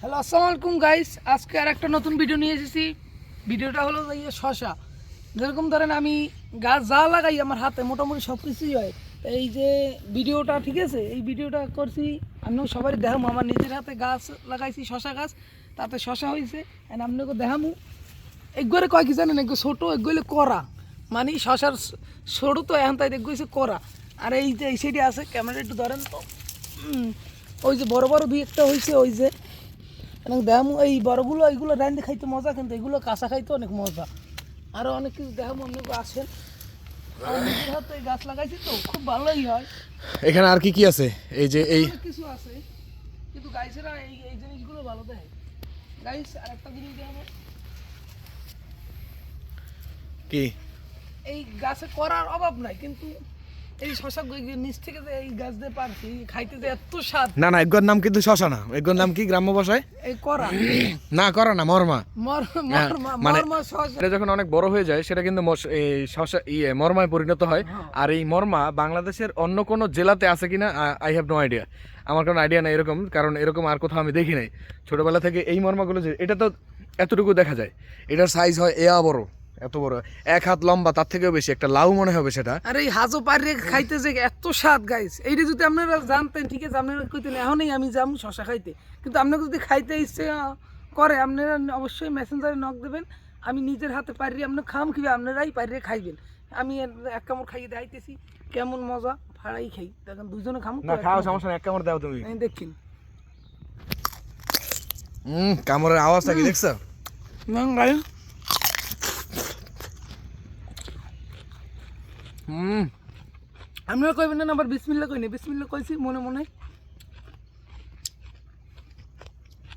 Hello, আসসালামু আলাইকুম guys আজকে আর একটা নতুন ভিডিও নিয়ে এসেছি। ভিডিওটা হলো এই শশা। যেরকম ধরেন আমি গাছ যা লাগাই আমার হাতে মোটামুটি সব কিছুই হয়। এই যে ভিডিওটা, ঠিক আছে? এই ভিডিওটা করছি, আমিও সবাই দেখামো। আমার নিজের হাতে গাছ লাগাইছি, শশা গাছ। তাতে শশা হয়েছে আর আপনাকে দেখামু। এগুলো কয় কি জানেন? এগুলো ছোটো এগুলো করা মানে শশার ছোট তো এখন তাই দেখব করা আর এই যে, এই সাইডে আছে ক্যামেরা একটু ধরেন তো। ওই যে বড় বড় দুই একটা হয়েছে ওই যে এবং দেখামু এই বড়গুলো এইগুলো রান্দি খাইতে মজা কিন্তু এগুলো কাঁচা খাইতে অনেক মজা। আরও অনেক কিছু দেখামু অনেক আসেন এই গাছ লাগাইছি তো খুব ভালোই হয়। এখানে আর কি কি আছে? এই যে এই কিছু আছে কিন্তু গাইছেরা এই এই জিনিসগুলো ভালো দেয় গাইস আর একটা জিনিস দেখাবো। কি? এই গাছে করার অভাব নাই কিন্তু এই শশা নিচ থেকে যে এই গাছ দিয়ে পারছি খাইতে যে এত স্বাদ। না না এগুলোর নাম কিন্তু শশা না। এগুলোর নাম কি গ্রাম্য ভাষায়? এই করা। না করা না মরমা। মর হ্যাঁ, মানে- শশা। এটা যখন অনেক বড় হয়ে যায় সেটা কিন্তু এই শশা ইয়ে মরমায় পরিণত হয়। আর এই মরমা বাংলাদেশের অন্য কোনো জেলাতে আছে কিনা আই হ্যাভ নো আইডিয়া আমার কোনো আইডিয়া নাই এরকম কারণ এরকম আর কোথাও আমি দেখি নাই। ছোটবেলা থেকে এই মর্মাগুলো যে এটা তো এতটুকু দেখা যায়। এটার সাইজ হয় এয়া বড়। এত বড়। এক হাত লম্বা তার থেকেও বেশি। একটা লাউ মনে হবে সেটা। আর এই হাজো পাড়িয়ে খাইতে যে এত স্বাদ গাইস এইটা যদি আপনারা জানতেন ঠিক আছে আপনারা কইতেন এখনই আমি যাব শশা খাইতে। কিন্তু আপনাকে যদি খাইতে ইচ্ছে করে আপনারা অবশ্যই মেসেঞ্জারে নক দেবেন। আমি নিজের হাতে পারিয়ে আপনার খাম খাবে আপনারাই পারিয়ে খাইবেন। আমি এক কামড় খাইয়ে দেখাইতেছি কেমন মজা ফাড়াই খাই। দেখেন দুজনে খামো না খাও সমস্যা এক কামড় দাও তুমি। দেখছেন হুম কামড়ের আওয়াজটা কি দেখছ? গাই হুম। আপনারা কইবেন না আবার বিসমিল্লা কই না বিসমিল্লা কইছি মনে মনে।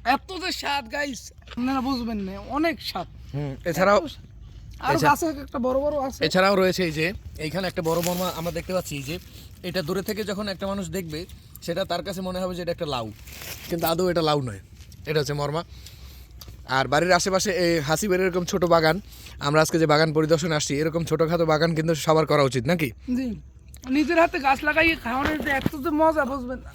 এত যে স্বাদ গাইস আপনারা বুঝবেন না অনেক স্বাদ। হুম এছাড়াও আর। গাছে একটা বড় বড় আছে। এছাড়াও রয়েছে এই যে এইখানে একটা বড় মর্মা আমরা দেখতে পাচ্ছি যে এটা দূরে থেকে যখন একটা মানুষ দেখবে সেটা তার কাছে মনে হবে যে এটা একটা লাউ। কিন্তু আদৌ এটা লাউ নয়। এটা হচ্ছে মর্মা। আর বাড়ির আশেপাশে এই হাসিবের এরকম ছোট বাগান আমরা আজকে যে বাগান পরিদর্শনে আসছি এরকম ছোটোখাটো বাগান কিন্তু সবার করা উচিত নাকি? নিজের হাতে গাছ লাগাইয়ে খাওয়ানোর এত যে মজা বুঝবেন না।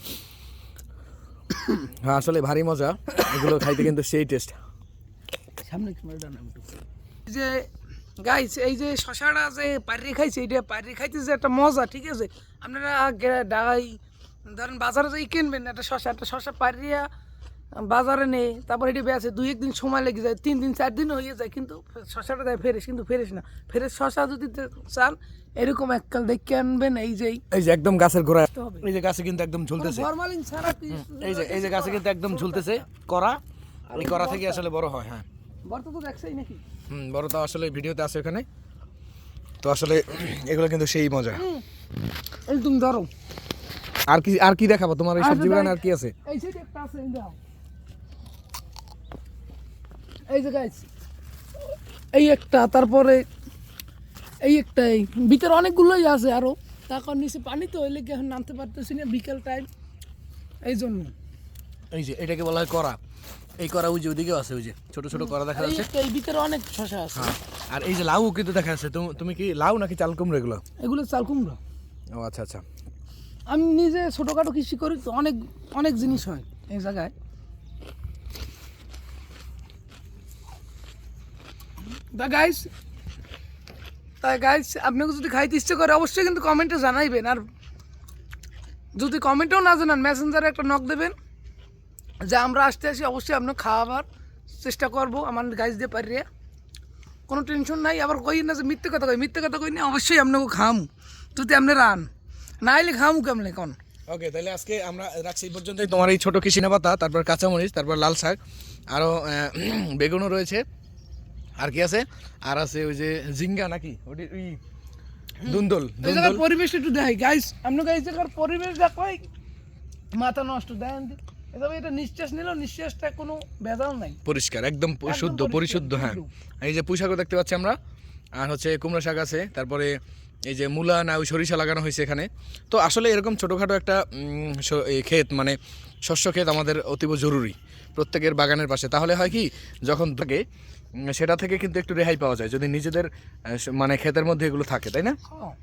হ্যাঁ আসলে ভারী মজা এগুলো খাইতে কিন্তু সেই টেস্ট সামনে যে গাইস এই যে শশাটা যে পাড়ি খাইছে এটা পাড়ি খাইতে যে একটা মজা ঠিক আছে? আপনারা ডাই ধরেন বাজারে যাই কিনবেন একটা শশা একটা শশা পাড়িয়া বাজারে নেই তারপর এটি বেঁচে দুই একদিন সময় লেগে যায় তিন দিন চার দিন হয়ে যায় কিন্তু শশাটা দেয় ফেরেস কিন্তু ফেরেস না। ফেরেস শশা যদি চান এরকম এককাল দেখে আনবেন এই যেই এই যে একদম গাছের গোড়া এই যে গাছে কিন্তু একদম ঝুলতেছে। ফরমালিন ছাড়া এই যে এই যে গাছে কিন্তু একদম ঝুলতেছে করা। এই করা থেকে আসলে বড় হয় হ্যাঁ। বর্ত তো দেখছেই নাকি? হুম বড় তো আসলে ভিডিওতে আছে ওখানে। তো আসলে এগুলো কিন্তু সেই মজা। তুমি ধরো আর কি আর কি দেখাবো? তোমার এই আচ্ছা, সবজি বাগান আর কি আছে? এই সাইডে একটা আছে দাও। এই যে গাইস এই একটা তারপরে এই একটা এই ভিতরে অনেকগুলোই আছে আরও। তারপর নিচে পানি তো হইলে কি এখন নামতে পারতেছি না বিকেল টাইম এই জন্য। এই যে এটাকে বলা হয় করা এই করা ওই যে ওইদিকেও আছে ওই যে ছোট ছোট করা দেখা যাচ্ছে। এই ভিতরে অনেক শশা আছে। হ্যাঁ আর এই যে লাউ কিন্তু দেখা যাচ্ছে। তুমি কি লাউ নাকি চাল কুমড়ো এগুলো? এগুলো চাল কুমড়ো। ও আচ্ছা আচ্ছা। আমি নিজে ছোটোখাটো কৃষি করি তো অনেক অনেক জিনিস হয় এই জায়গায়। তা গাইস তাই গাইস আপনাকে যদি খাইতে ইচ্ছে করে, অবশ্যই কিন্তু কমেন্টে জানাইবেন। আর যদি কমেন্টেও না জানান মেসেঞ্জারে একটা নক দেবেন, যে আমরা আসতে আসি, অবশ্যই আপনার খাওয়াবার চেষ্টা করব আমার গাইস দিয়ে পারিয়ে। কোনো টেনশন নাই, আবার কই না যে মিথ্যে কথা কই, মিথ্যে কথা কই না, অবশ্যই আপনাকে খাম যদি আপনি রান না এলে খামু কেমনে কোন ওকে তাহলে আজকে আমরা রাখছি এই পর্যন্তই। তোমার এই ছোট কৃষিনা পাতা তারপর কাঁচামরিচ, তারপর লাল শাক আরও বেগুনও রয়েছে। আর কি আছে? আর আছে ওই যে জিঙ্গা নাকি? ওটি ওই দুন্দল জায়গার একটু দেখাই। গাইস গাইস জায়গার পরিবেশ দেখাই। মাথা নষ্ট দেন তবে এটা নিঃশ্বাস নিলেও নিঃশ্বাসটা কোনো ভেজাল নাই। পরিষ্কার একদম শুদ্ধ পরিশুদ্ধ হ্যাঁ। এই যে পুঁই শাকও দেখতে পাচ্ছি আমরা। আর হচ্ছে কুমড়া শাক আছে তারপরে এই যে মূলা না, ওই সরিষা লাগানো হয়েছে এখানে। তো আসলে এরকম ছোটোখাটো একটা ক্ষেত মানে শস্য ক্ষেত আমাদের অতীব জরুরি প্রত্যেকের বাগানের পাশে। তাহলে হয় কি, যখন থাকে সেটা থেকে কিন্তু একটু রেহাই পাওয়া যায়, যদি নিজেদের মানে ক্ষেতের মধ্যে এগুলো থাকে, তাই না? হ্যাঁ।